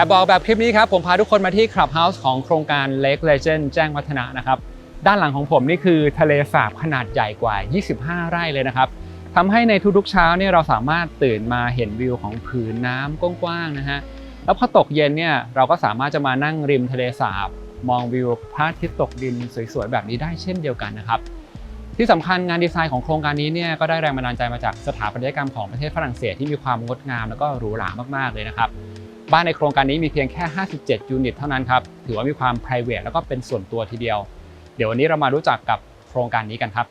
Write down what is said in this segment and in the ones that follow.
อบบอกแบบคลิปนี้ครับ ผมพาทุกคนมาที่ Clubhouse ของโครงการ Lake Legend แจ้งวัฒนะนะครับ ด้านหลังของผมนี่คือทะเลสาบขนาดใหญ่กว่า 25 ไร่เลยนะครับทำให้ในทุกๆเช้าเนี่ยเราสามารถตื่นมาเห็นวิวของผืนน้ำกว้างๆนะฮะแล้วพอตกเย็นเนี่ยเราก็สามารถจะมานั่งริมทะเลสาบ มองวิวพระอาทิตย์ตกดินสวยๆแบบนี้ได้เช่นเดียวกันนะครับที่สำคัญงานดีไซน์ของโครงการนี้เนี่ยก็ได้แรงบันดาลใจมาจากสถาปัตยกรรมของประเทศฝรั่งเศสที่มีความงดงามแล้วก็หรูหรามากๆเลยนะครับ บ้านในโครงการนี้มีเพียงแค่ 57 ยูนิตเท่านั้นครับถือว่ามีความ p r i v a t แล้วก็เป็นส่วนตัวทีเดียว เดี๋ยววันนี้เรามารู้จักกับโครงการนี้กันครับ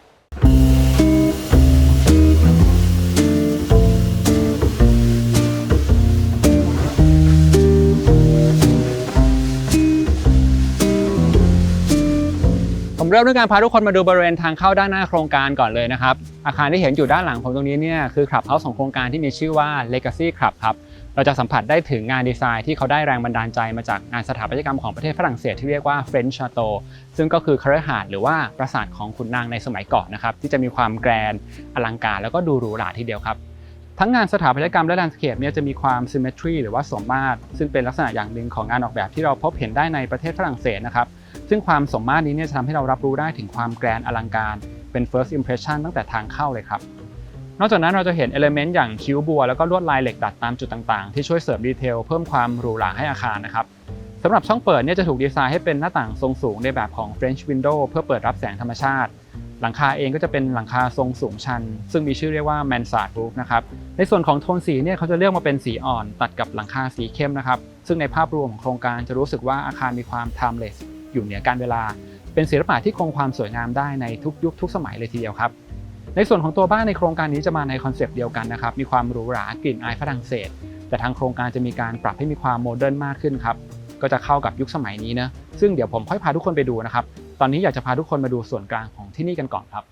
ผมเริ่มด้วยการพาทุกคนมาดูบริเวณทางเข้าด้านหน้าโครงการก่อนเลยนะครับ อาคารที่เห็นอยู่ด้านหลังผมตรงนี้เนี่ยคือคลับเฮาส์ของโครงการที่มีชื่อว่า Legacy Club ครับ เราจะสัมผัสได้ถึงงานดีไซน์ที่เขาได้แรงบันดาลใจมาจากงานสถาปัตยกรรมของประเทศฝรั่งเศสที่เรียกว่า French Chateau ซึ่งก็คือคฤหาสน์หรือว่าปราสาทของขุนนางในสมัยก่อนนะครับที่จะมีความแกรนอลังการแล้วก็ดูหรูหราทีเดียวครับทั้งงานสถาปัตยกรรมและแลนด์สเคปเนี่ยจะมีความ symmetry หรือว่าสมมาตรซึ่งเป็นลักษณะอย่างหนึ่งของงานออกแบบที่เราพบเห็นได้ในประเทศฝรั่งเศสนะครับซึ่งความสมมาตรนี้เนี่ยจะทำให้เรารับรู้ได้ถึงความแกรนอลังการเป็น first impression ตั้งแต่ทางเข้าเลยครับ นอกจากนั้นเราจะเห็น element อย่างคิ้วบัว แล้วก็ลวดลายเหล็กดัดตามจุดต่างๆ ที่ช่วยเสริมดีเทลเพิ่มความหรูหราให้อาคารนะครับสำหรับช่องเปิดเนี่ยจะถูกดีไซน์ให้เป็นหน้าต่างทรงสูงในแบบของ French window เพื่อเปิดรับแสงธรรมชาติ หลังคาเองก็จะเป็นหลังคาทรงสูงชัน ซึ่งมีชื่อเรียกว่า mansard roof นะครับ ในส่วนของโทนสีเนี่ยเขาจะเลือกมาเป็นสีอ่อน ตัดกับหลังคาสีเข้มนะครับ ซึ่งในภาพรวมของโครงการจะรู้สึกว่าอาคารมีความ timeless อยู่เหนือการเวลา เป็นศิลปะที่คงความสวยงามได้ในทุกยุคทุกสมัยเลยทีเดียวครับ ในส่วนของตัวบ้านในโครงการนี้จะมาในคอนเซปต์เดียวกันนะครับ มีความหรูหรากลิ่นอายฝรั่งเศส แต่ทางโครงการจะมีการปรับให้มีความโมเดิร์นมากขึ้นครับ ก็จะเข้ากับยุคสมัยนี้นะ ซึ่งเดี๋ยวผมค่อยพาทุกคนไปดูนะครับ ตอนนี้อยากจะพาทุกคนมาดูส่วนกลางของที่นี่กันก่อนครับ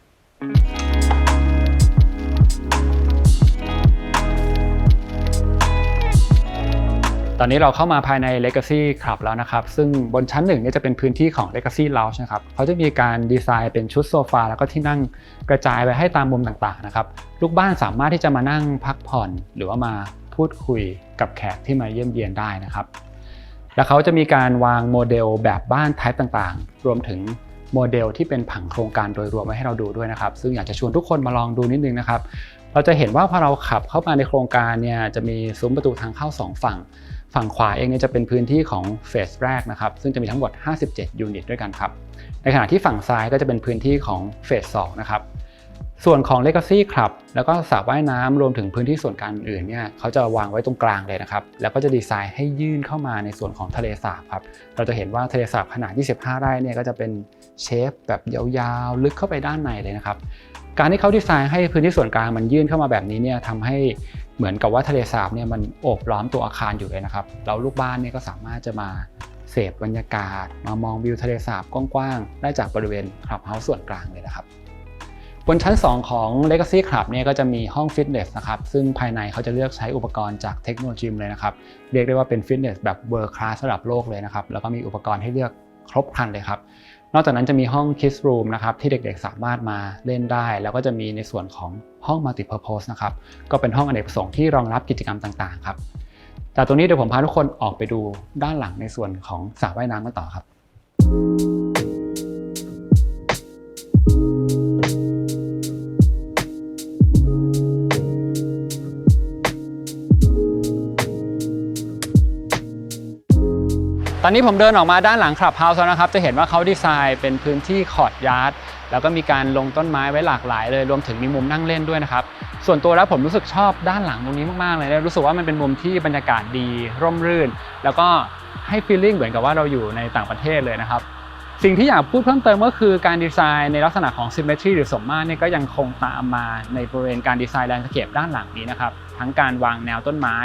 ตอนนี้เราเข้ามาภายใน Legacy Club แล้วนะครับ ซึ่งบนชั้นหนึ่งเนี่ยจะเป็นพื้นที่ของ Legacy Lounge นะครับเขาจะมีการดีไซน์เป็นชุดโซฟาแล้วก็ที่นั่งกระจายไปให้ตามมุมต่างๆนะครับลูกบ้านสามารถที่จะมานั่งพักผ่อน หรือว่ามาพูดคุยกับแขกที่มาเยี่ยมเยียนได้นะครับ แล้วเขาจะมีการวางโมเดลแบบบ้านไทป์ต่างๆ รวมถึงโมเดลที่เป็นผังโครงการโดยรวมไว้ให้เราดูด้วยนะครับ ซึ่งอยากจะชวนทุกคนมาลองดูนิดนึงนะครับ เราจะเห็นว่าพอเราขับเข้ามาในโครงการเนี่ยจะมีซุ้มประตูทางเข้า 2 ฝั่ง ฝั่งขวาเองเนี่ยจะเป็นพื้นที่ของเฟสแรกนะครับซึ่งจะมีทั้งหมด 57 ยูนิตด้วยกันครับในขณะที่ฝั่งซ้ายก็จะเป็นพื้นที่ของเฟส2นะครับส่วนของ Legacy Club แล้วก็สระว่ายน้ำรวมถึงพื้นที่ส่วนกางอื่นเนี่ยเขาจะวางไว้ตรงกลางเลยนะครับ แล้วก็จะดีไซน์ให้ยื่นเข้ามาในส่วนของทะเลสาบครับ เราจะเห็นว่าทะเลสาบขนาด 25 ไร่เนี่ยก็จะเป็นเชฟแบบยาวๆ ลึกเข้าไปด้านในเลยนะครับ การที่เขาดีไซน์ให้พื้นที่ส่วนกลางมันยื่นเข้ามาแบบนี้เนี่ยทำให้เหมือนกับว่าทะเลสาบเนี่ยมันโอบล้อมตัวอาคารอยู่เลยนะครับแล้วลูกบ้านเนี่ยก็สามารถจะมาเสพบรรยากาศ มามองวิวทะเลสาบกว้างๆได้จากบริเวณคลับเฮาส์ส่วนกลางเลยนะครับบนชั้น 2 ของ Legacy Club เนี่ยก็จะมีห้องฟิตเนสนะครับซึ่งภายในเขาจะเลือกใช้อุปกรณ์จากเทคโนโลยีเลยนะครับ เรียกได้ว่าเป็นฟิตเนสแบบ World Class ระดับโลกเลยนะครับ แล้วก็มีอุปกรณ์ให้เลือกครบครันเลยครับ นอกจากนั้นจะมีห้อง Kids Room นะครับที่เด็กๆ สามารถมาเล่นได้ แล้วก็จะมีในส่วนของห้อง Multi-Purpose นะครับก็เป็นห้องอเนกประสงค์ที่รองรับกิจกรรมต่างๆครับแต่ตรงนี้เดี๋ยวผมพาทุกคนออกไปดูด้านหลังในส่วนของสระว่ายน้ำกันต่อครับต อนนี้ผมเดินออกมาด้านหลังคลับเฮาส์แล้วนะครับ จะเห็นว่าเขาดีไซน์เป็นพื้นที่คอร์ดยาร์ดแล้วก็มีการลงต้นไม้ไว้หลากหลายเลย รวมถึงมีมุมนั่งเล่นด้วยนะครับ ส่วนตัวแล้วผมรู้สึกชอบด้านหลังตรงนี้มากๆเลยนะรู้สึกว่ามันเป็นมุมที่บรรยากาศดี ร่มรื่น แล้วก็ให้ฟีลลิ่งเหมือนกับว่าเราอยู่ในต่างประเทศเลยนะครับสิ่งที่อยากพูดเพิ่มเติมก็คือการดีไซน์ในลักษณะของ symmetry หรือสมมาตรเนี่ยก็ยังคงตามมาในบริเวณการดีไซน์แลนด์สเคปด้านหลังนี้นะครับ ทั้งการวางแนวต้นไม้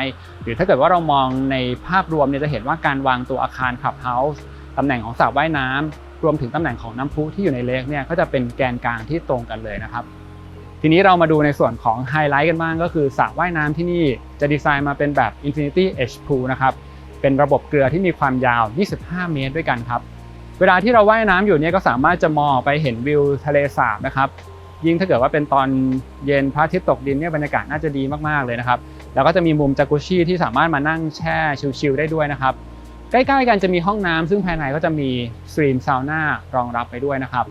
หรือถ้าเกิดว่าเรามองในภาพรวมเนี่ยจะเห็นว่าการวางตัวอาคารคลับเฮาส์ตำแหน่งของสระว่ายน้ำรวมถึงตำแหน่งของน้ำพุที่อยู่ในเลกเนี่ยก็จะเป็นแกนกลางที่ตรงกันเลยนะครับ ทีนี้เรามาดูในส่วนของไฮไลท์กันบ้างก็คือสระว่ายน้ำที่นี่จะดีไซน์มาเป็นแบบ Infinity Edge Pool นะครับเป็นระบบเกลือที่มีความยาว 25 เมตรด้วยกันครับ เวลาที่เราว่ายน้ำอยู่เนี่ยก็สามารถจะมองไปเห็นวิวทะเลสาบนะครับ ยิ่งถ้าเกิดว่าเป็นตอนเย็นพระอาทิตย์ตกดินเนี่ยบรรยากาศน่าจะดีมากๆเลยนะครับ แล้วก็จะมีมุมจากุชิที่สามารถมานั่งแช่ชิลๆได้ด้วยนะครับ ใกล้ๆกันจะมีห้องน้ำซึ่งภายในก็จะมีสตรีมซาวน่ารองรับไปด้วยนะครับ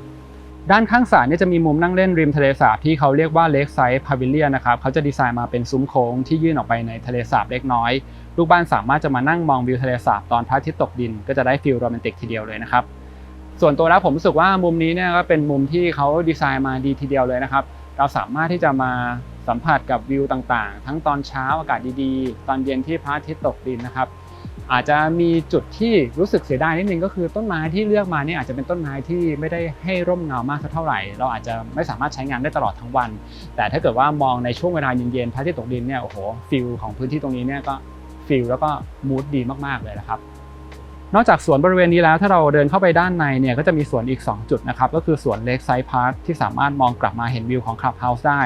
ด้านข้างศาลเนี่ยจะมีมุมนั่งเล่นริมทะเลสาบที่เขาเรียกว่า Lakeside Pavilion นะครับเขาจะดีไซน์มาเป็นซุ้มโค้งที่ยื่นออกไปในทะเลสาบเล็กน้อย ลูกบ้านสามารถจะมานั่งมองวิวทะเลสาบตอนพระอาทิตย์ตกดิน ก็จะได้ฟีลโรแมนติกทีเดียวเลยนะครับ ส่วนตัวแล้วผมรู้สึกว่ามุมนี้เนี่ยก็เป็นมุมที่เขาดีไซน์มาดีทีเดียวเลยนะครับ เราสามารถที่จะมาสัมผัสกับวิวต่างๆ ทั้งตอนเช้าอากาศดีๆ ตอนเย็นที่พระอาทิตย์ตกดินนะครับ อาจจะมีจุดที่รู้สึกเสียดายนิดนึงก็คือต้นไม้ที่เลือกมาเนี่ยอาจจะเป็นต้นไม้ที่ไม่ได้ให้ร่มเงามากสักเท่าไหร่ เราอาจจะไม่สามารถใช้งานได้ตลอดทั้งวัน แต่ถ้าเกิดว่ามองในช่วงเวลาเย็นๆพระอาทิตย์ตกดินเนี่ยโอ้โหฟิลของพื้นที่ตรงนี้เนี่ยก็ฟิลแล้วก็มูดดีมากๆเลยนะครับ นอกจากสวนบริเวณนี้แล้วถ้าเราเดินเข้าไปด้านในเนี่ยก็จะมีสวนอีก 2 จุดนะครับก็คือสวน Lakeside Park ที่สามารถมองกลับมาเห็นวิวของ Clubhouse ได้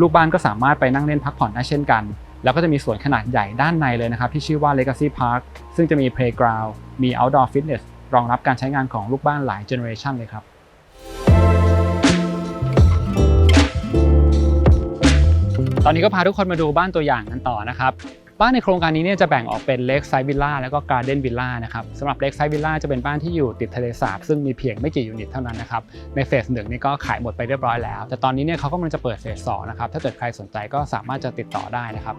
ลูกบ้านก็สามารถไปนั่งเล่นพักผ่อนได้เช่นกัน แล้วก็จะมีสวนขนาดใหญ่ด้านในเลยนะครับที่ชื่อว่า Legacy Park ซึ่งจะมี Playground มี Outdoor Fitness รองรับการใช้งานของลูกบ้านหลายเจเนอเรชันเลยครับตอนนี้ก็พาทุกคนมาดูบ้านตัวอย่างกันต่อนะครับ บ้านในโครงการนี้เนี่ยจะแบ่งออกเป็น Lakeside Villa แล้วก็ Garden Villa นะครับสำหรับ Lakeside Villa จะเป็นบ้านที่อยู่ติดทะเลสาบซึ่งมีเพียงไม่กี่ยูนิตเท่านั้นนะครับในเฟสหนึ่งนี่ก็ขายหมดไปเรียบร้อยแล้ว แต่ตอนนี้เนี่ยเขากำลังจะเปิดเฟสสองนะครับถ้าเกิดใครสนใจก็สามารถจะติดต่อได้นะครับ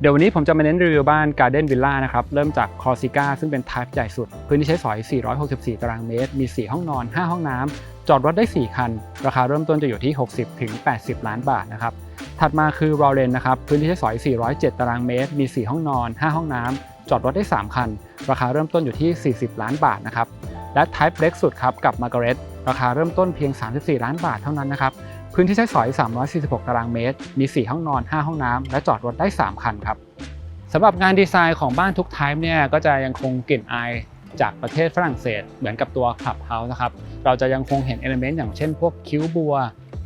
เดี๋ยววันนี้ผมจะมาเน้นรีวิวบ้าน Garden Villa นะครับ เริ่มจาก Corsica ซึ่งเป็น type ใหญ่สุด พื้นที่ใช้สอย 464 ตารางเมตร มี 4 ห้องนอน 5 ห้องน้ำ จอดรถได้ 4 คัน ราคาเริ่มต้นจะอยู่ที่ 60ถึง80 ล้านบาทนะครับ ถัดมาคือ r o l e n นะครับ พื้นที่ใช้สอย 407 ตารางเมตร มี 4 ห้องนอน 5 ห้องน้ำ จอดรถได้ 3 คัน ราคาเริ่มต้นอยู่ที่ 40 ล้านบาทนะครับ และ Type เล็กสุดครับกับ Margaret ราคาเริ่มต้นเพียง 34 ล้านบาทเท่านั้นนะครับ พื้นที่ใช้สอย 346 ตารางเมตร มี 4 ห้องนอน 5 ห้องน้ำ และจอดรถได้ 3 คันครับสำหรับงานดีไซน์ของบ้านทุก type เนี่ยก็จะยังคงกลิ่นอาย จากประเทศฝรั่งเศส เหมือนกับตัว Clubhouse นะครับ เราจะยังคงเห็นเอลเมนต์อย่างเช่นพวกคิ้วบัว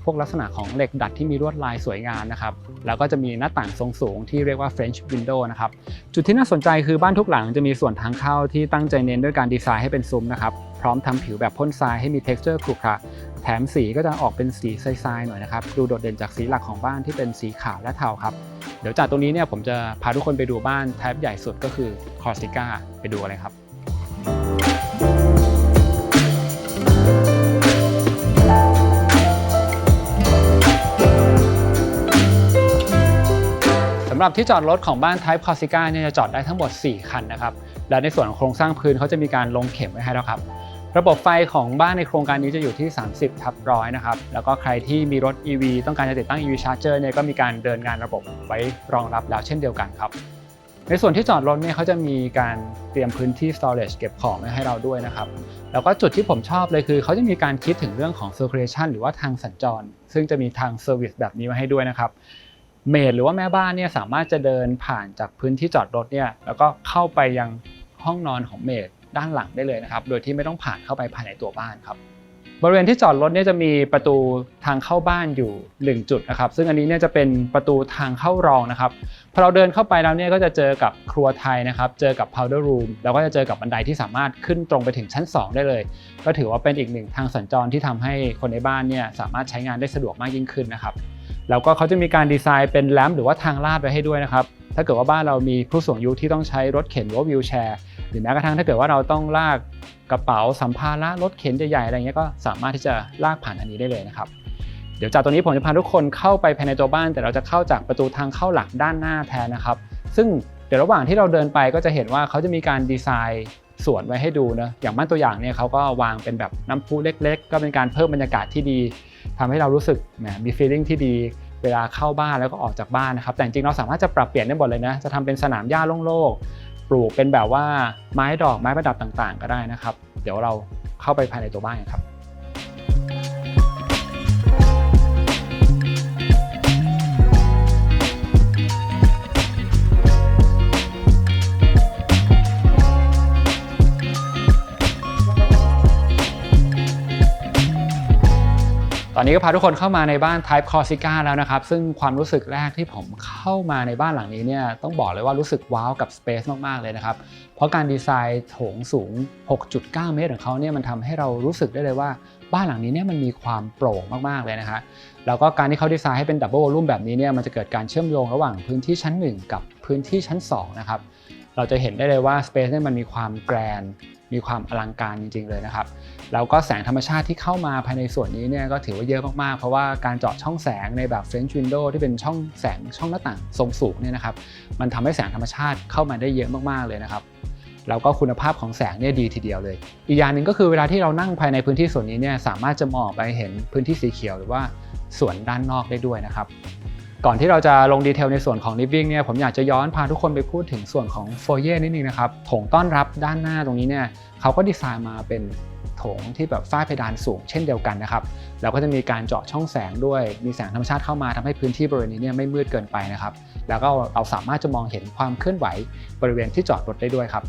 พวกลักษณะของเหล็กดัดที่มีลวดลายสวยงามนะครับ แล้วก็จะมีหน้าต่างทรงสูงที่เรียกว่า French window นะครับ จุดที่น่าสนใจคือบ้านทุกหลังจะมีส่วนทางเข้าที่ตั้งใจเน้นด้วยการดีไซน์ให้เป็นซุ้มนะครับ พร้อมทำผิวแบบพ่นทรายให้มี texture ขรุขระแถมสีก็จะออกเป็นสีทรายๆหน่อยนะครับ ดูโดดเด่นจากสีหลักของบ้านที่เป็นสีขาวและเทาครับ เดี๋ยวจากตรงนี้เนี่ยผมจะพาทุกคนไปดูบ้าน type ใหญ่สุดก็คือ Corsica ไปดูอะไรครับำหรับที่จอดรถของบ้าน Type Corsica เนี่ยจะจอดได้ทั้งหมด 4 คันนะครับ และในส่วนของโครงสร้างพื้นเขาจะมีการลงเข็มไว้ให้แล้วครับ ระบบไฟของบ้านในโครงการนี้จะอยู่ที่ 30 ทับร้อยนะครับ แล้วก็ใครที่มีรถ EV ต้องการจะติดตั้ง EV Charger เนี่ยก็มีการเดินงานระบบไว้รองรับแล้วเช่นเดียวกันครับ ในส่วนที่จอดรถเนี่ยเขาจะมีการเตรียมพื้นที่ storage เก็บของไว้ให้เราด้วยนะครับ แล้วก็จุดที่ผมชอบเลยคือเขาจะมีการคิดถึงเรื่องของ circulation หรือว่าทางสัญจร ซึ่งจะมีทาง service แบบนี้มาให้ด้วยนะครับ เมดหรือว่าแม่บ้านเนี่ยสามารถจะเดินผ่านจากพื้นที่จอดรถเนี่ยแล้วก็เข้าไปยังห้องนอนของเมดด้านหลังได้เลยนะครับ โดยที่ไม่ต้องผ่านเข้าไปภายในตัวบ้านครับ บริเวณที่จอดรถเนี่ยจะมีประตูทางเข้าบ้านอยู่ 1 จุดนะครับ ซึ่งอันนี้เนี่ยจะเป็นประตูทางเข้ารองนะครับพอเราเดินเข้าไปแล้วเนี่ยก็จะเจอกับครัวไทยนะครับ เจอกับ powder room แล้วก็จะเจอกับบันไดที่สามารถขึ้นตรงไปถึงชั้น 2 ได้เลย ก็ถือว่าเป็นอีกหนึ่งทางสัญจรที่ทำให้คนในบ้านเนี่ยสามารถใช้งานได้สะดวกมากยิ่งขึ้นนะครับ แล้วก็เขาจะมีการดีไซน์เป็นแลมหรือว่าทางลาดไว้ให้ด้วยนะครับ ถ้าเกิดว่าบ้านเรามีผู้สูงอายุที่ต้องใช้รถเข็นหรือว่าวิวแชร์ หรือแม้กระทั่งถ้าเกิดว่าเราต้องลากกระเป๋าสัมภาระรถเข็นใหญ่ๆอะไรเงี้ยก็สามารถที่จะลากผ่านอันนี้ได้เลยนะครับ เดี๋ยวจากตรงนี้ผมจะพาทุกคนเข้าไปภายในตัวบ้าน แต่เราจะเข้าจากประตูทางเข้าหลักด้านหน้าแทนนะครับ ซึ่งเดี๋ยวระหว่างที่เราเดินไปก็จะเห็นว่าเขาจะมีการดีไซน์สวนไว้ให้ดูนะอย่างบ้านตัวอย่างเนี่ยเขาก็วางเป็นแบบน้ำพุเล็ก ๆ ก็เป็นการเพิ่มบรรยากาศที่ดี ทำให้เรารู้สึกแหมมี feeling ที่ดีเวลาเข้าบ้านแล้วก็ออกจากบ้านนะครับ แต่จริงเราสามารถจะปรับเปลี่ยนได้หมดเลยนะ จะทำเป็นสนามหญ้าโล่งๆ ปลูกเป็นแบบว่าไม้ดอกไม้ประดับต่างๆ ก็ได้นะครับ เดี๋ยวเราเข้าไปภายในตัวบ้านกันครับ อนนี้ก็พาทุกคนเข้ามาในบ้าน Type Corsica แล้วนะครับ ซึ่งความรู้สึกแรกที่ผมเข้ามาในบ้านหลังนี้เนี่ยต้องบอกเลยว่ารู้สึกว้าวกับ Space มาก ๆ เลยนะครับ เพราะการดีไซน์โถงสูง 6.9 เมตรของเขาเนี่ยมันทำให้เรารู้สึกได้เลยว่าบ้านหลังนี้เนี่ยมันมีความโปร่งมากๆเลยนะฮะแล้วก็การที่เขาดีไซน์ให้เป็นดับเบิลวอลลุ่มแบบนี้เนี่ยมันจะเกิดการเชื่อมโยงระหว่างพื้นที่ชั้น 1 กับพื้นที่ชั้น 2 นะครับ เราจะเห็นได้เลยว่าสเปซเนี่ยมันมีความแกรนมีความอลังการจริง ๆ เลยนะครับ แล้วก็แสงธรรมชาติที่เข้ามาภายในส่วนนี้เนี่ยก็ถือว่าเยอะมากๆ เพราะว่าการเจาะช่องแสงในแบบ French window ที่เป็นช่องแสงช่องหน้าต่างทรงสูงเนี่ยนะครับมันทำให้แสงธรรมชาติเข้ามาได้เยอะมากๆเลยนะครับแล้วก็คุณภาพของแสงเนี่ยดีทีเดียวเลย อีกอย่างหนึ่งก็คือเวลาที่เรานั่งภายในพื้นที่ส่วนนี้เนี่ยสามารถจะมองไปเห็นพื้นที่สีเขียวหรือว่าส่วนด้านนอกได้ด้วยนะครับ ก่อนที่เราจะลงดีเทลในส่วนของ living เนี่ยผมอยากจะย้อนพาทุกคนไปพูดถึงส่วนของ foyer นิดนึงนะครับโถงต้อนรับด้านหน้าตรงนี้เนี่ยเขาก็ดีไซน์มาเป็น ถงที่แบบฝ้าเพดานสูงเช่นเดียวกันนะครับแล้วก็จะมีการเจาะช่องแสงด้วยมีแสงธรรมชาติเข้ามาทำให้พื้นที่บริเวณนี้เนี่ยไม่มืดเกินไปนะครับแล้วก็เราสามารถจะมองเห็นความเคลื่อนไหวบริเวณที่จอดรถได้ด้วยครับ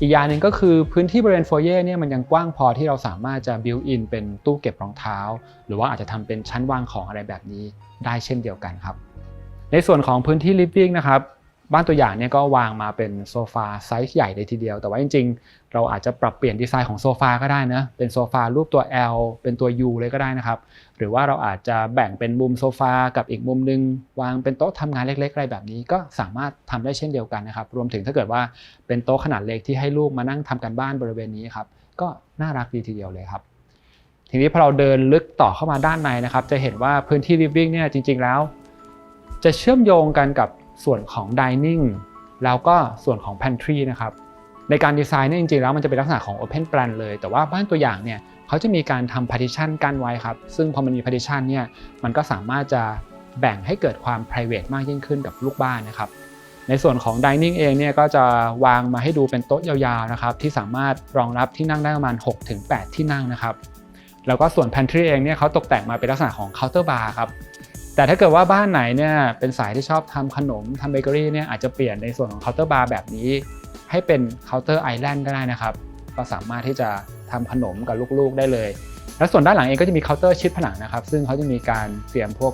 อีกอย่างหนึ่งก็คือพื้นที่บริเวณโฟเย่เนี่ยมันยังกว้างพอที่เราสามารถจะบิวอินเป็นตู้เก็บรองเท้า หรือว่าอาจจะทำเป็นชั้นวางของอะไรแบบนี้ได้เช่นเดียวกันครับ ในส่วนของพื้นที่ลิฟวิ่งนะครับ บ้านตัวอย่างเนี่ยก็วางมาเป็นโซฟาไซส์ใหญ่เลยทีเดียว แต่ว่าจริง ๆ เราอาจจะปรับเปลี่ยนดีไซน์ของโซฟาก็ได้นะ เป็นโซฟารูปตัว L เป็นตัว U เลยก็ได้นะครับ หรือว่าเราอาจจะแบ่งเป็นมุมโซฟากับอีกมุมหนึง วางเป็นโต๊ะทำงานเล็กๆอะไรแบบนี้ ก็สามารถทำได้เช่นเดียวกันนะครับ รวมถึงถ้าเกิดว่าเป็นโต๊ะขนาดเล็กที่ให้ลูกมานั่งทำกันบ้านบริเวณนี้ครับ ก็น่ารักดีทีเดียวเลยครับ ทีนี้พอเราเดินลึกต่อเข้ามาด้านในนะครับ จะเห็นว่าพื้นที่ living เนี่ยจริง ๆ แล้ว จะเชื่อมโยงกันกับ ส่วนของ dining แล้วก็ส่วนของ pantry นะครับในการดีไซน์เนี่ยจริงๆแล้วมันจะเป็นลักษณะของ open plan เลย แต่ว่าบ้านตัวอย่างเนี่ยเขาจะมีการทำ partition กั้นไว้ครับ ซึ่งพอมันมี partition เนี่ยมันก็สามารถจะแบ่งให้เกิดความ private มากยิ่งขึ้นกับลูกบ้านนะครับในส่วนของ dining เองเนี่ยก็จะวางมาให้ดูเป็นโต๊ะยาวๆนะครับที่สามารถรองรับที่นั่งได้ประมาณ 6-8 ที่นั่งนะครับแล้วก็ส่วน pantry เองเนี่ยเขาตกแต่งมาเป็นลักษณะของ counter bar ครับ แต่ถ้าเกิดว่าบ้านไหนเนี่ยเป็นสายที่ชอบทำขนมทำเบเกอรี่เนี่ยอาจจะเปลี่ยนในส่วนของเคาน์เตอร์บาร์แบบนี้ ให้เป็นเคาน์เตอร์ไอแลนด์ก็ได้นะครับ ก็สามารถที่จะทำขนมกับลูกๆได้เลย แล้วส่วนด้านหลังเองก็จะมีเคาน์เตอร์ชิดผนังนะครับ ซึ่งเขาจะมีการเตรียมพวก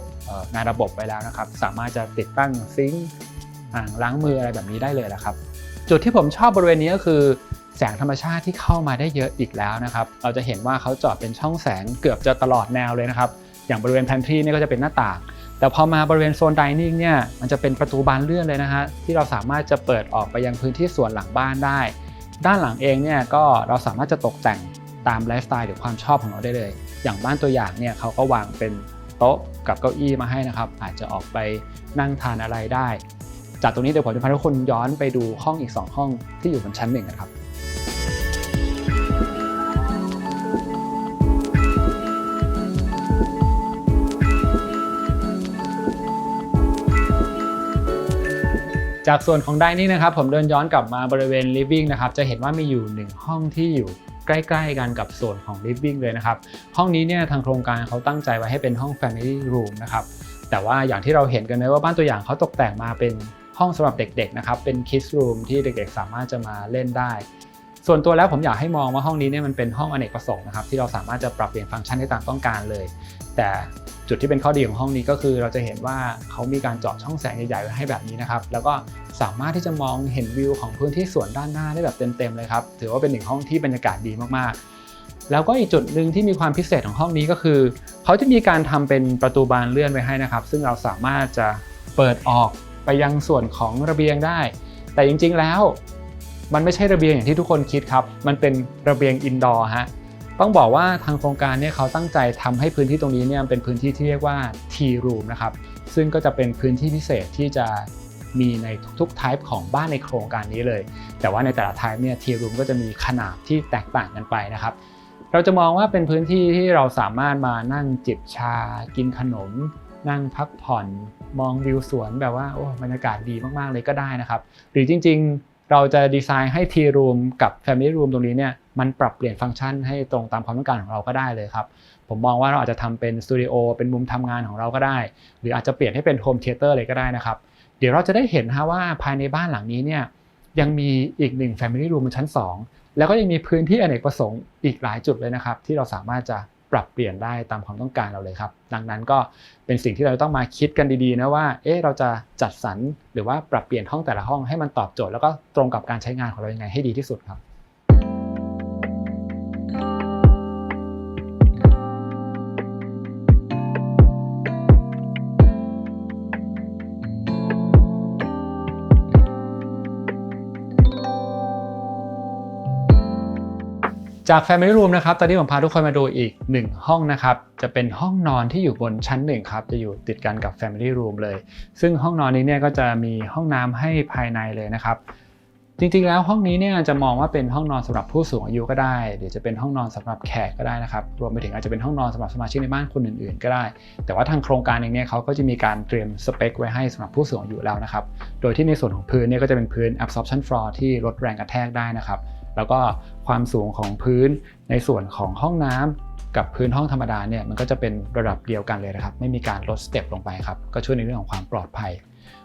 งานระบบไว้แล้วนะครับ สามารถจะติดตั้งซิงค์อ่างล้างมืออะไรแบบนี้ได้เลยนะครับ จุดที่ผมชอบบริเวณนี้ก็คือแสงธรรมชาติที่เข้ามาได้เยอะอีกแล้วนะครับ เราจะเห็นว่าเขาจาะเป็นช่องแสงเกือบจะตลอดแนวเลยนะครับ อย่างบริเวณ pantry เนี่ยก็จะเป็นหน้าต่าง แต่พอมาบริเวณโซน dining เนี่ยมันจะเป็นประตูบานเลื่อนเลยนะฮะที่เราสามารถจะเปิดออกไปยังพื้นที่ส่วนหลังบ้านได้ ด้านหลังเองเนี่ยก็เราสามารถจะตกแต่งตามไลฟ์สไตล์หรือความชอบของเราได้เลย อย่างบ้านตัวอย่างเนี่ยเขาก็วางเป็นโต๊ะกับเก้าอี้มาให้นะครับ อาจจะออกไปนั่งทานอะไรได้ จากตรงนี้เดี๋ยวผมจะพาทุกคนย้อนไปดูห้องอีก 2 ห้องที่อยู่บนชั้นหนึ่งกันครับ จากส่วนของไดนิ่นะครับผมเดินย้อนกลับมาบริเวณ living นะครับจะเห็นว่ามีอยู่ 1 ห้องที่อยู่ใกล้ๆกันกับส่วนของ living เลยนะครับ ห้องนี้เนี่ยทางโครงการเขาตั้งใจไว้ให้เป็นห้อง family room นะครับแต่ว่าอย่างที่เราเห็นกันเลยว่าบ้านตัวอย่างเขาตกแต่งมาเป็นห้องสำหรับเด็กๆนะครับเป็น kids room ที่เด็กๆ สามารถจะมาเล่นได้ ส่วนตัวแล้วผมอยากให้มองว่าห้องนี้เนี่ยมันเป็นห้องอเนกประสงค์นะครับที่เราสามารถจะปรับเปลี่ยนฟังก์ชันได้ตามต้องการเลย แต่ จุดที่เป็นข้อดีของห้องนี้ก็คือ เราจะเห็นว่าเขามีการเจาะช่องแสงใหญ่ๆไว้ให้แบบนี้นะครับ แล้วก็สามารถที่จะมองเห็นวิวของพื้นที่สวนด้านหน้าได้แบบเต็มๆเลยครับ ถือว่าเป็นหนึ่งห้องที่บรรยากาศดีมากๆ แล้วก็อีกจุดหนึ่งที่มีความพิเศษของห้องนี้ก็คือ เขาจะมีการทำเป็นประตูบานเลื่อนไว้ให้นะครับ ซึ่งเราสามารถจะเปิดออกไปยังส่วนของระเบียงได้ แต่จริงๆแล้ว มันไม่ใช่ระเบียงอย่างที่ทุกคนคิดครับ มันเป็นระเบียงอินดอร์ฮะ ต้องบอกว่าทางโครงการเนี่ยเขาตั้งใจทำให้พื้นที่ตรงนี้เนี่ยเป็นพื้นที่ที่เรียกว่า T room นะครับซึ่งก็จะเป็นพื้นที่พิเศษที่จะมีในทุกๆ type ของบ้านในโครงการนี้เลย แต่ว่าในแต่ละ type เนี่ย T room ก็จะมีขนาดที่แตกต่างกันไปนะครับ เราจะมองว่าเป็นพื้นที่ที่เราสามารถมานั่งจิบชา กินขนม นั่งพักผ่อน มองวิวสวนแบบว่าโอ้บรรยากาศดีมากๆเลยก็ได้นะครับ หรือจริงๆ เราจะดีไซน์ให้ T room กับ Family room ตรงนี้เนี่ย มันปรับเปลี่ยนฟังก์ชันให้ตรงตามความต้องการของเราก็ได้เลยครับ ผมมองว่าเราอาจจะทำเป็นสตูดิโอเป็นมุมทำงานของเราก็ได้ หรืออาจจะเปลี่ยนให้เป็นโฮมเทเตอร์เลยก็ได้นะครับ เดี๋ยวเราจะได้เห็นฮะว่าภายในบ้านหลังนี้เนี่ยยังมีอีกหนึ่ง Family Room บนชั้น 2 แล้วก็ยังมีพื้นที่อเนกประสงค์อีกหลายจุดเลยนะครับ ที่เราสามารถจะปรับเปลี่ยนได้ตามความต้องการเราเลยครับ ดังนั้นก็เป็นสิ่งที่เราต้องมาคิดกันดีๆนะว่า เอ๊ะเราจะจัดสรรหรือว่าปรับเปลี่ยนห้องแต่ละห้องให้มันตอบโจทย์แล้วก็ตรงกับการใช้งานของเรายังไงให้ดีที่สุดครับ จาก Family Room นะครับ ตอนนี้ผมพาทุกคนมาดูอีก 1 ห้องนะครับ จะเป็นห้องนอนที่อยู่บนชั้น1ครับ จะอยู่ติดกันกับ Family Room เลย ซึ่งห้องนอนนี้เนี่ยก็จะมีห้องน้ำให้ภายในเลยนะครับ จริงๆแล้วห้องนี้เนี่ยจะมองว่าเป็นห้องนอนสำหรับผู้สูงอายุก็ได้ หรือจะเป็นห้องนอนสำหรับแขกก็ได้นะครับ รวมไปถึงอาจจะเป็นห้องนอนสำหรับสมาชิกในบ้านคนอื่นๆ ก็ได้ แต่ว่าทางโครงการเองเนี่ยเขาก็จะมีการเตรียมสเปคไว้ให้สำหรับผู้สูงอายุแล้วนะครับ โดยที่ในส่วนของพื้นเนี่ยก็จะเป็นพื้น absorption floor ที่ลดแรงกระแทกได้นะครับ แล้วก็ความสูงของพื้นในส่วนของห้องน้ำกับพื้นห้องธรรมดาเนี่ยมันก็จะเป็นระดับเดียวกันเลยนะครับ ไม่มีการลดสเต็ปลงไปครับก็ช่วยในเรื่องของความปลอดภัย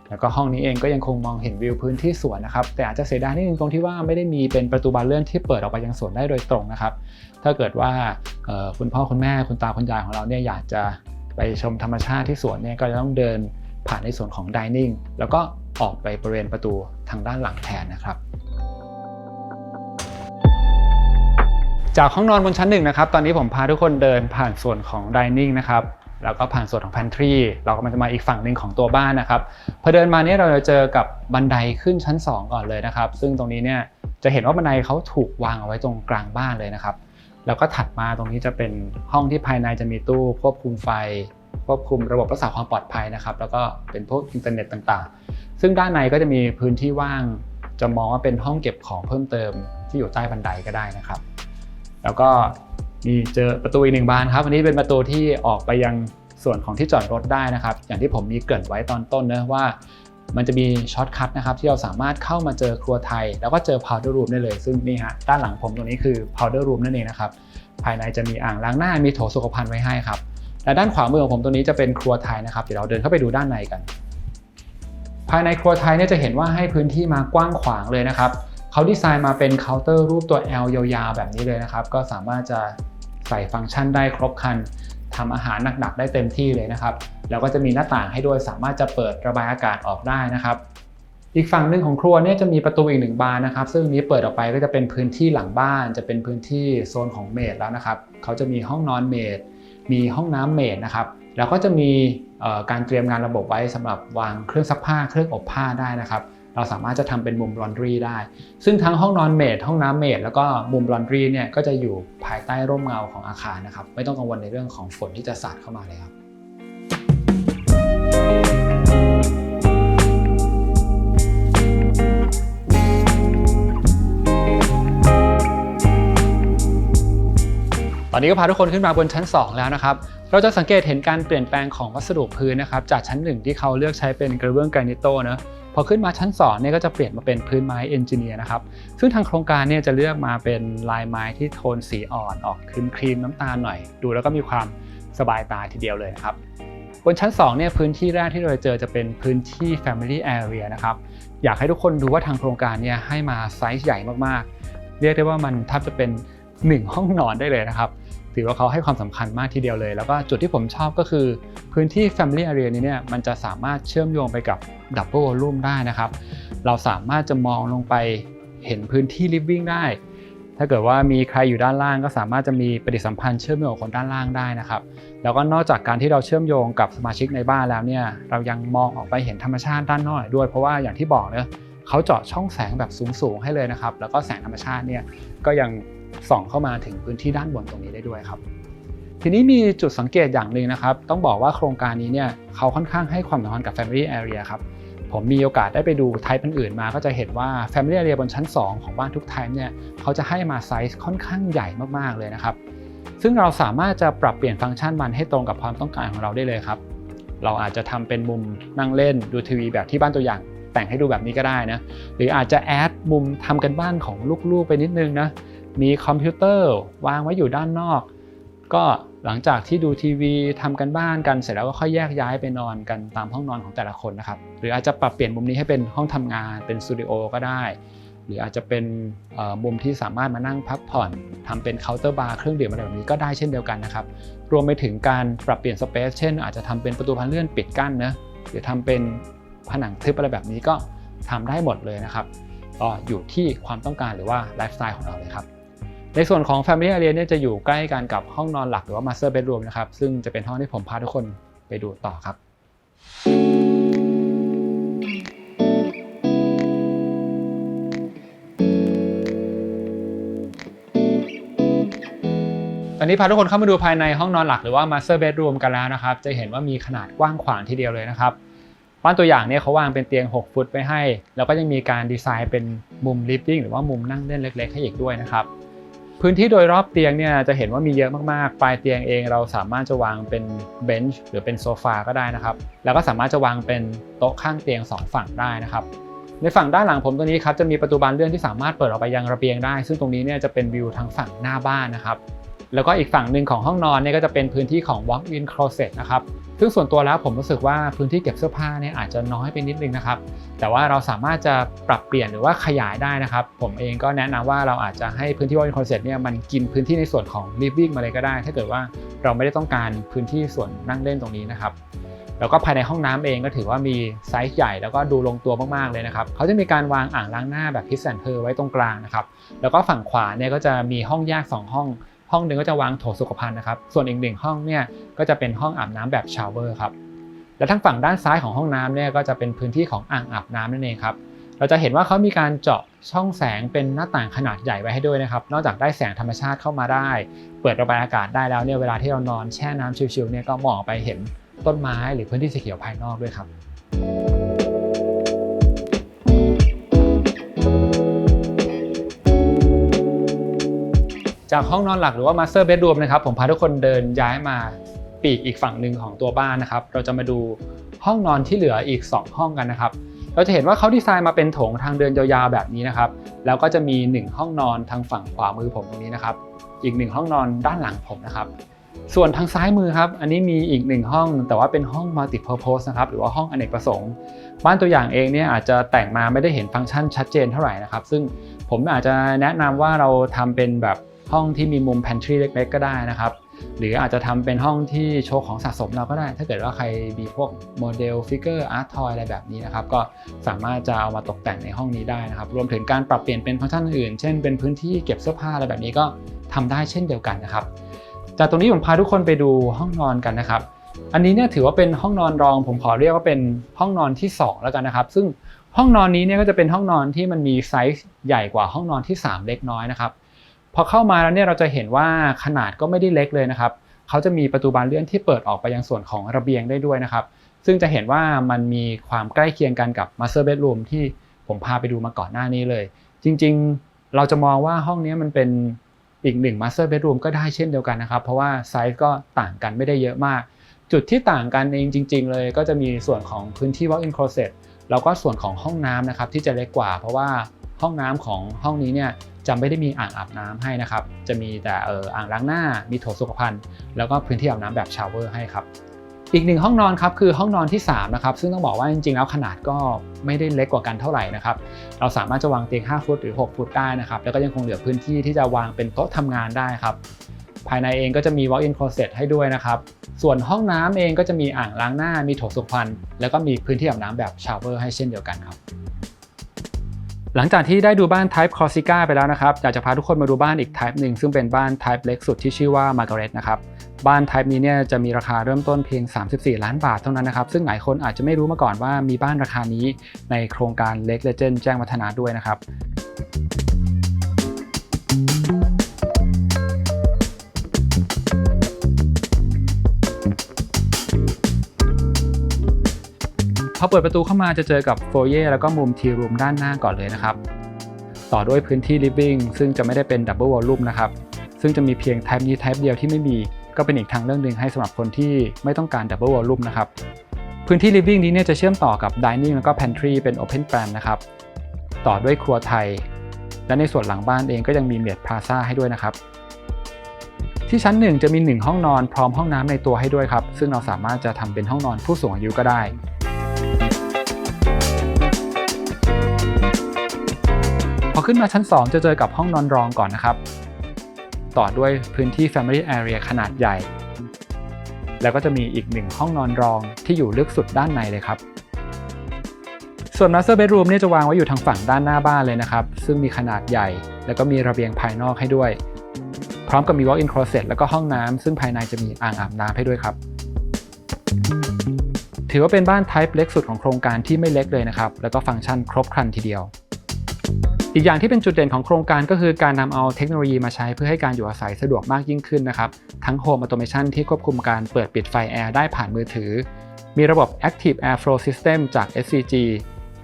แล้วก็ห้องนี้เองก็ยังคงมองเห็นวิวพื้นที่สวนนะครับแต่อาจจะเสียดายนิดนึงตรงที่ว่าไม่ได้มีเป็นประตูบานเลื่อนที่เปิดออกไปยังสวนได้โดยตรงนะครับ ถ้าเกิดว่าคุณพ่อคุณแม่คุณตาคุณยายของเราเนี่ยอยากจะไปชมธรรมชาติที่สวนเนี่ยก็จะต้องเดินผ่านในส่วนของ dining แล้วก็ออกไปบริเวณประตูทางด้านหลังแทนนะครับ จากห้องนอนบนชั้นหนึ่งนะครับ ตอนนี้ผมพาทุกคนเดินผ่านส่วนของ dining นะครับ แล้วก็ผ่านส่วนของ pantry เราก็มันจะมาอีกฝั่งหนึ่งของตัวบ้านนะครับ พอเดินมาเนี่ยเราจะเจอกับบันไดขึ้นชั้น 2 ก่อนเลยนะครับ ซึ่งตรงนี้เนี่ยจะเห็นว่าบันไดเขาถูกวางเอาไว้ตรงกลางบ้านเลยนะครับ แล้วก็ถัดมาตรงนี้จะเป็นห้องที่ภายในจะมีตู้ควบคุมไฟ ควบคุมระบบรักษาความปลอดภัยนะครับ แล้วก็เป็นพวกอินเทอร์เน็ตต่างๆ ซึ่งด้านในก็จะมีพื้นที่ว่าง จะมองว่าเป็นห้องเก็บของเพิ่มเติมที่อยู่ใต้บันไดก็ได้นะครับ แล้วก็มีเจอประตูอีกหนึ่งบานครับอันนี้เป็นประตูที่ออกไปยังส่วนของที่จอดรถได้นะครับ อย่างที่ผมมีเกริ่นไว้ตอนต้นนะว่า มันจะมีช็อตคัทนะครับที่เราสามารถเข้ามาเจอครัวไทย แล้วก็เจอ powder room ได้เลย ซึ่งนี่ฮะด้านหลังผมตรงนี้คือ powder room นั่นเองนะครับภายในจะมีอ่างล้างหน้ามีโถสุขภัณฑ์ไว้ให้ครับและด้านขวามือของผมตรงนี้จะเป็นครัวไทยนะครับเดี๋ยวเราเดินเข้าไปดูด้านในกัน ภายในครัวไทยเนี่ยจะเห็นว่าให้พื้นที่มากว้างขวางเลยนะครับ เขาดีไซน์มาเป็นเคาน์เตอร์รูปตัว L ยาวๆแบบนี้เลยนะครับ ก็สามารถจะใส่ฟังก์ชันได้ครบครันทำอาหารหนักๆได้เต็มที่เลยนะครับ แล้วก็จะมีหน้าต่างให้ด้วยสามารถจะเปิดระบายอากาศออกได้นะครับ อีกฝั่งหนึ่งของครัวเนี่ยจะมีประตูอีกหนึ่งบานนะครับ ซึ่งนี้เปิดออกไปก็จะเป็นพื้นที่หลังบ้าน จะเป็นพื้นที่โซนของเมดแล้วนะครับเขาจะมีห้องนอนเมดมีห้องน้ำเมดนะครับแล้วก็จะมีการเตรียมงานระบบไว้สำหรับวางเครื่องซักผ้าเครื่องอบผ้าได้นะครับ เราสามารถจะทำเป็นมุมลอนดรีได้ ซึ่งทั้งห้องนอนเมดห้องน้ำเมดแล้วก็มุมลอนดรีเนี่ยก็จะอยู่ภายใต้ร่มเงาของอาคารนะครับ ไม่ต้องกังวลในเรื่องของฝนที่จะสาดเข้ามาเลยครับตอนนี้ก็พาทุกคนขึ้นมาบนชั้น 2 แล้วนะครับ เราจะสังเกตเห็นการเปลี่ยนแปลงของวัสดุพื้นนะครับ จากชั้น 1 ที่เขาเลือกใช้เป็นกระเบื้องแกรนิโตนะ พอขึ้นมาชั้น2เนี่ยก็จะเปลี่ยนมาเป็นพื้นไม้เอนจิเนียร์นะครับซึ่งทางโครงการเนี่ยจะเลือกมาเป็นลายไม้ที่โทนสีอ่อนออกครีมครีมน้ำตาลหน่อย ดูแล้วก็มีความสบายตาทีเดียวเลยนะครับบนชั้น2เนี่ยพื้นที่แรกที่เราจะเจอจะเป็นพื้นที่ Family Area นะครับอยากให้ทุกคนดูว่าทางโครงการเนี่ยให้มาไซส์ใหญ่มากๆ เรียกได้ว่ามันแทบจะเป็น 1 ห้องนอนได้เลยนะครับ ถือว่าเขาให้ความสำคัญมากทีเดียวเลย แล้วก็จุดที่ผมชอบก็คือ พื้นที่ Family Area นี้เนี่ยมันจะสามารถเชื่อมโยงไปกับ Double Volume ได้นะครับ เราสามารถจะมองลงไปเห็นพื้นที่ Living ได้ ถ้าเกิดว่ามีใครอยู่ด้านล่างก็สามารถจะมีปฏิสัมพันธ์เชื่อมโยงกับคนด้านล่างได้นะครับ แล้วก็นอกจากการที่เราเชื่อมโยงกับสมาชิกในบ้านแล้วเนี่ยเรายังมองออกไปเห็นธรรมชาติด้านนอกอีกด้วยเพราะว่าอย่างที่บอกเนะเขาเจาะช่องแสงแบบสูงๆให้เลยนะครับ แล้วก็แสงธรรมชาติเนี่ยก็ยัง ส่องเข้ามาถึงพื้นที่ด้านบนตรงนี้ได้ด้วยครับ ทีนี้มีจุดสังเกตอย่างหนึ่งนะครับ ต้องบอกว่าโครงการนี้เนี่ยเขาค่อนข้างให้ความสำคัญกับ Family Area ครับผมมีโอกาสได้ไปดูไทป์อื่นๆมา ก็จะเห็นว่า Family Area บนชั้น 2 ของบ้านทุกไทป์เนี่ยเขาจะให้มาไซส์ค่อนข้างใหญ่มากๆเลยนะครับ ซึ่งเราสามารถจะปรับเปลี่ยนฟังก์ชันมันให้ตรงกับความต้องการของเราได้เลยครับ เราอาจจะทำเป็นมุมนั่งเล่นดูทีวีแบบที่บ้านตัวอย่าง แต่งให้ดูแบบนี้ก็ได้นะ หรืออาจจะแอดมุมทำกันบ้านของลูกๆไปนิดนึงนะ มีคอมพิวเตอร์วางไว้อยู่ด้านนอก ก็หลังจากที่ดูทีวีทำกันบ้านกันเสร็จแล้วก็ค่อยแยกย้ายไปนอนกันตามห้องนอนของแต่ละคนนะครับ หรืออาจจะปรับเปลี่ยนมุมนี้ให้เป็นห้องทำงานเป็นสตูดิโอก็ได้ หรืออาจจะเป็นมุมที่สามารถมานั่งพักผ่อนทำเป็นเคาน์เตอร์บาร์เครื่องดื่มอะไรแบบนี้ก็ได้เช่นเดียวกันนะครับ รวมไปถึงการปรับเปลี่ยนสเปซเช่น อาจจะทำเป็นประตูพันเลื่อนปิดกั้นนะหรือทำเป็นผนังทึบอะไรแบบนี้ก็ทำได้หมดเลยนะครับก็อยู่ที่ความต้องการหรือว่าไลฟ์สไตล์ของเราเลยครับ ในส่วนของ Family Area เนี่ยจะอยู่ใกล้กันกับห้องนอนหลักหรือว่า Master Bedroom นะครับซึ่งจะเป็นห้องที่ผมพาทุกคนไปดูต่อครับ ตอนนี้พาทุกคนเข้ามาดูภายในห้องนอนหลักหรือว่า master bedroom กันแล้วนะครับ จะเห็นว่ามีขนาดกว้างขวางทีเดียวเลยนะครับบ้านตัวอย่างเนี่ยเขาวางเป็นเตียง 6 ฟุตไว้ให้ แล้วก็ยังมีการดีไซน์เป็นมุม living หรือว่ามุมนั่งเล่นเล็กๆให้อีกด้วยนะครับ พื้นที่โดยรอบเตียงเนี่ยจะเห็นว่ามีเยอะมากๆ ปลายเตียงเองเราสามารถจะวางเป็นเบนช์หรือเป็นโซฟาก็ได้นะครับ แล้วก็สามารถจะวางเป็นโต๊ะข้างเตียง 2 ฝั่งได้นะครับ ในฝั่งด้านหลังผมตัวนี้ครับจะมีประตูบานเลื่อนที่สามารถเปิดออกไปยังระเบียงได้ ซึ่งตรงนี้เนี่ยจะเป็นวิวทางฝั่งหน้าบ้านนะครับ แล้วก็อีกฝั่งหนึ่งของห้องนอนเนี่ยก็จะเป็นพื้นที่ของ walk-in closet นะครับ ซึ่งส่วนตัวแล้วผมรู้สึกว่าพื้นที่เก็บเสื้อผ้าเนี่ยอาจจะน้อยไปนิดนึงนะครับ แต่ว่าเราสามารถจะปรับเปลี่ยนหรือว่าขยายได้นะครับ ผมเองก็แนะนำว่าเราอาจจะให้พื้นที่ walk-in closet เนี่ยมันกินพื้นที่ในส่วนของ living มาเลยก็ได้ ถ้าเกิดว่าเราไม่ได้ต้องการพื้นที่ส่วนนั่งเล่นตรงนี้นะครับแล้วก็ภายในห้องน้ำเองก็ถือว่ามีไซส์ใหญ่แล้วก็ดูลงตัวมากๆเลยนะครับเขาจะมีการวางอ่างล้างหน้าแบบพิสแอนเทอร์ไว้ตรงกลางนะครับแล้วก็ฝั่งขวาเนี่ยก็จะมีห้องแยก 2 ห้อง ห้องหนึ่งก็จะวางโถสุขภัณฑ์นะครับ ส่วนอีกหนึ่งห้องเนี่ยก็จะเป็นห้องอาบน้ำแบบชาวเวอร์ครับ และทั้งฝั่งด้านซ้ายของห้องน้ำเนี่ยก็จะเป็นพื้นที่ของอ่างอาบน้ำนั่นเองครับเราจะเห็นว่าเขามีการเจาะช่องแสงเป็นหน้าต่างขนาดใหญ่ไว้ให้ด้วยนะครับ นอกจากได้แสงธรรมชาติเข้ามาได้ เปิดระบายอากาศได้แล้วเนี่ยเวลาที่เรานอนแช่น้ำชิลๆเนี่ยก็มองไปเห็นต้นไม้หรือพื้นที่สีเขียวภายนอกด้วยครับ จากห้องนอนหลักหรือว่า master bedroom นะครับผมพาทุกคนเดินย้ายมาปีกอีกฝั่งหนึ่งของตัวบ้านนะครับ เราจะมาดูห้องนอนที่เหลืออีก 2 ห้องกันนะครับ เราจะเห็นว่าเขาดีไซน์มาเป็นโถงทางเดินยาวๆแบบนี้นะครับ แล้วก็จะมี 1 ห้องนอนทางฝั่งขวามือผมตรงนี้นะครับ อีก 1 ห้องนอนด้านหลังผมนะครับ ส่วนทางซ้ายมือครับ อันนี้มีอีก1ห้อง แต่ว่าเป็นห้อง multi purpose นะครับ หรือว่าห้องอเนกประสงค์ บ้านตัวอย่างเองเนี่ยอาจจะแต่งมาไม่ได้เห็นฟังก์ชันชัดเจนเท่าไหร่นะครับ ซึ่งผมอาจจะแนะนำว่าเราทำเป็นแบบ ห้องที่มีมุม pantry เล็กๆ ก็ได้นะครับ หรืออาจจะทำเป็นห้องที่โชว์ของสะสมเราก็ได้ ถ้าเกิดว่าใครมีพวกโมเดลฟิกเกอร์อาร์ตทอยอะไรแบบนี้นะครับ ก็สามารถจะเอามาตกแต่งในห้องนี้ได้นะครับ รวมถึงการปรับเปลี่ยนเป็นฟังก์ชันอื่น เช่นเป็นพื้นที่เก็บเสื้อผ้าอะไรแบบนี้ก็ทำได้เช่นเดียวกันนะครับ จากตรงนี้ผมพาทุกคนไปดูห้องนอนกันนะครับอันนี้เนี่ยถือว่าเป็นห้องนอนรองผมขอเรียกว่าเป็นห้องนอนที่ 2 แล้วกันนะครับ ซึ่งห้องนอนนี้เนี่ยก็จะเป็นห้องนอนที่มันมีไซส์ใหญ่กว่าห้องนอนที่ 3 เล็กน้อยนะครับ พอเข้ามาแล้วเนี่ยเราจะเห็นว่าขนาดก็ไม่ได้เล็กเลยนะครับเขาจะมีประตูบานเลื่อนที่เปิดออกไปยังส่วนของระเบียงได้ด้วยนะครับ ซึ่งจะเห็นว่ามันมีความใกล้เคียงกันกับ Master Bedroom ที่ผมพาไปดูมาก่อนหน้านี้เลย จริงๆ เราจะมองว่าห้องนี้มันเป็นอีกหนึ่ง Master Bedroom ก็ได้เช่นเดียวกันนะครับ เพราะว่าไซส์ก็ต่างกันไม่ได้เยอะมาก จุดที่ต่างกันเองจริง ๆ เลยก็จะมีส่วนของพื้นที่ walk-in closet แล้วก็ส่วนของห้องน้ำนะครับที่จะเล็กกว่า เพราะว่า ห้องน้ำของห้องนี้เนี่ยจะไม่ได้มีอ่างอาบน้ำให้นะครับ จะมีแต่เอออ่างล้างหน้า มีโถสุขภัณฑ์ แล้วก็พื้นที่อาบน้ำแบบชาวเวอร์ให้ครับ อีกหนึ่งห้องนอนครับคือห้องนอนที่3นะครับ ซึ่งต้องบอกว่าจริงๆแล้วขนาดก็ไม่ได้เล็กกว่ากันเท่าไหร่นะครับ เราสามารถจะวางเตียง 5 ฟุตหรือ 6 ฟุตได้นะครับ แล้วก็ยังคงเหลือพื้นที่ที่จะวางเป็นโต๊ะทำงานได้ครับ ภายในเองก็จะมี walk-in closet ให้ด้วยนะครับ ส่วนห้องน้ำเองก็จะมีอ่างล้างหน้า มีโถสุขภัณฑ์ แล้วก็มีพื้นที่อาบน้ำแบบชาวเวอร์ให้เช่นเดียวกันครับ หลังจากที่ได้ดูบ้าน Type Corsica ไปแล้วนะครับอยากจะพาทุกคนมาดูบ้านอีก Type หนึ่งซึ่งเป็นบ้าน Type เล็กสุดที่ชื่อว่า Margaret นะครับบ้าน Type นี้เนี่ยจะมีราคาเริ่มต้นเพียง 34 ล้านบาทเท่านั้นนะครับซึ่งหลายคนอาจจะไม่รู้มาก่อนว่ามีบ้านราคานี้ในโครงการเล็กเลเจนด์แจ้งวัฒนาด้วยนะครับ พอเปิดประตูเข้ามาจะเจอกับโฟเย่แล้วก็มุมทีรูมด้านหน้าก่อนเลยนะครับ ต่อด้วยพื้นที่ living ซึ่งจะไม่ได้เป็นดับเบิลวอลลุ่มนะครับ ซึ่งจะมีเพียง type นี้ type เดียวที่ไม่มีก็เป็นอีกทางเรื่องหนึ่งให้สำหรับคนที่ไม่ต้องการดับเบิลวอลลุ่มนะครับ พื้นที่ living นี้เนี่ยจะเชื่อมต่อกับ dining แล้วก็ pantry เป็น open plan นะครับ ต่อด้วยครัวไทย และในส่วนหลังบ้านเองก็ยังมีเมดพลาซ่าให้ด้วยนะครับที่ชั้น 1 จะมี 1 ห้องนอนพร้อมห้องน้ำในตัวให้ด้วยครับ ซึ่งเราสามารถจะทำเป็นห้องนอนผู้สูงอายุก็ได้ ขึ้นมาชั้น 2 จะเจอกับห้องนอนรองก่อนนะครับ ต่อด้วยพื้นที่ Family Area ขนาดใหญ่ แล้วก็จะมีอีกหนึ่งห้องนอนรองที่อยู่ลึกสุดด้านในเลยครับ ส่วน Master Bedroom เนี่ยจะวางไว้อยู่ทางฝั่งด้านหน้าบ้านเลยนะครับ ซึ่งมีขนาดใหญ่ แล้วก็มีระเบียงภายนอกให้ด้วย พร้อมกับมี walk-in closet แล้วก็ห้องน้ำซึ่งภายในจะมีอ่างอาบน้ำให้ด้วยครับถือว่าเป็นบ้าน type เล็กสุดของโครงการที่ไม่เล็กเลยนะครับ แล้วก็ฟังก์ชันครบครันทีเดียว อีกอย่างที่เป็นจุดเด่นของโครงการก็คือการนำเอาเทคโนโลยีมาใช้เพื่อให้การอยู่อาศัยสะดวกมากยิ่งขึ้นนะครับ ทั้ง Home Automation ที่ควบคุมการเปิดปิดไฟแอร์ได้ผ่านมือถือ มีระบบ Active Air Flow System จาก SCG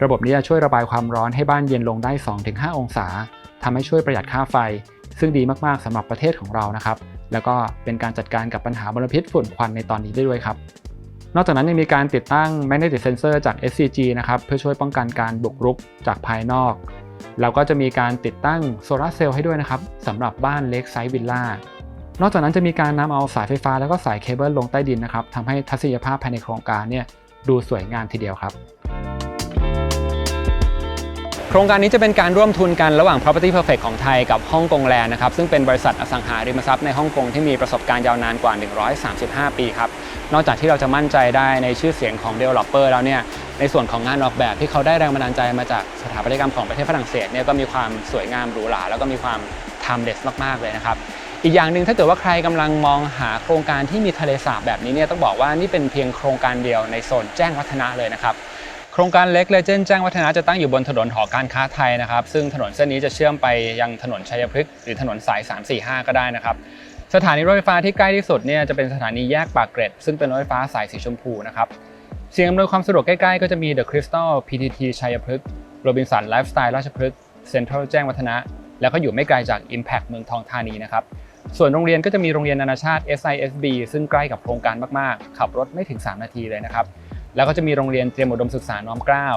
ระบบนี้จะช่วยระบายความร้อนให้บ้านเย็นลงได้ 2-5 องศาทำให้ช่วยประหยัดค่าไฟ ซึ่งดีมากๆสำหรับประเทศของเรานะครับ แล้วก็เป็นการจัดการกับปัญหามลพิษฝุ่นควันในตอนนี้ได้ด้วยครับนอกจากนั้นยังมีการติดตั้ง Magnetic Sensor จาก SCG นะครับเพื่อช่วยป้องกันการบุกรุกจากภายนอก เราก็จะมีการติดตั้งโซลาร์เซลล์ให้ด้วยนะครับสำหรับบ้านเล็กไซส์วิลล่านอกจากนั้นจะมีการนำเอาสายไฟฟ้าแล้วก็สายเคเบิลลงใต้ดินนะครับทำให้ทัศนียภาพภายในโครงการเนี่ยดูสวยงามทีเดียวครับ โครงการนี้จะเป็นการร่วมทุนกันระหว่าง Property Perfect ของไทยกับฮ่องกงแลนด์นะครับซึ่งเป็นบริษัทอสังหาริมทรัพย์ในฮ่องกงที่มีประสบการณ์ยาวนานกว่า 135 ปีครับนอกจากที่เราจะมั่นใจได้ในชื่อเสียงของ Developer แล้วเนี่ยในส่วนของงานออกแบบที่เขาได้แรงบันดาลใจมาจากสถาปัตยกรรมของประเทศฝรั่งเศสเนี่ยก็มีความสวยงามหรูหราแล้วก็มีความ timeless มากๆเลยนะครับอีกอย่างหนึ่งถ้าเกิดว่าใครกำลังมองหาโครงการที่มีทะเลสาบแบบนี้เนี่ยต้องบอกว่านี่เป็นเพียงโครงการเดียวในโซนแจ้งวัฒนะเลยนะครับ โครงการเล็กเลเจนด์แจ้งวัฒนะจะตั้งอยู่บนถนนหอการค้าไทยนะครับ ซึ่งถนนเส้นนี้จะเชื่อมไปยังถนนชัยพฤกษ์หรือถนนสาย 345 ก็ได้นะครับ สถานีรถไฟฟ้าที่ใกล้ที่สุดเนี่ยจะเป็นสถานีแยกปากเกร็ด ซึ่งเป็นรถไฟฟ้าสายสีชมพูนะครับเสิ่งอำนวยความสะดวกใกล้ๆ ก็จะมี The Crystal PTT ชัยพฤกษ์โรบินสันไลฟ์สไตล์ราชพฤกษ์เซ็นทรัลแจ้งวัฒนะ แล้วก็อยู่ไม่ไกลจาก Impact เมืองทองธานีนะครับส่วนโรงเรียนก็จะมีโรงเรียนนานาชาติ SISB ซึ่งใกล้กับโครงการมากๆ ขับรถไม่ถึง 3 นาทีเลยนะครับ แล้วก็จะมีโรงเรียนเตรียมอุดมศึกษาน้อมเกล้า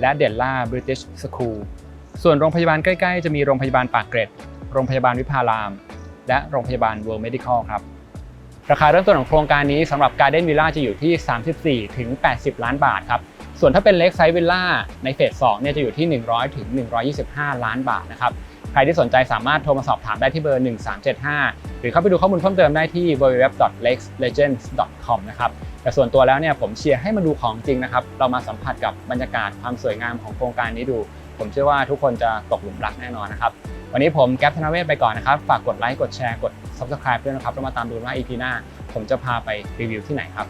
และเดลล่าบริติชสคูลส่วนโรงพยาบาลใกล้ๆ จะมีโรงพยาบาลปากเกร็ด โรงพยาบาลวิภาราม และโรงพยาบาล World Medical ครับ ราคาเริ่มต้นของโครงการนี้สำหรับ Garden Villa จะอยู่ที่ 34ถึง80 ล้านบาทครับ ส่วนถ้าเป็นเล็กไซส์วิลล่าในเฟส2เนี่ยจะอยู่ที่ 100ถึง125 ล้านบาทนะครับ ใครที่สนใจสามารถโทรมาสอบถามได้ที่เบอร์ 1375 หรือเข้าไปดูข้อมูลเพิ่มเติมได้ที่ www.lexlegends.com นะครับ แต่ส่วนตัวแล้วเนี่ยผมเชียร์ให้มาดูของจริงนะครับ เรามาสัมผัสกับบรรยากาศความสวยงามของโครงการนี้ดู ผมเชื่อว่าทุกคนจะตกหลุมรักแน่นอนนะครับวันนี้ผมแก๊ปธนเวศไปก่อนนะครับ ฝากกดไลค์กดแชร์กด subscribe ด้วยนะครับแล้วมาตามดูว่า EP หน้า ผมจะพาไปรีวิวที่ไหนครับ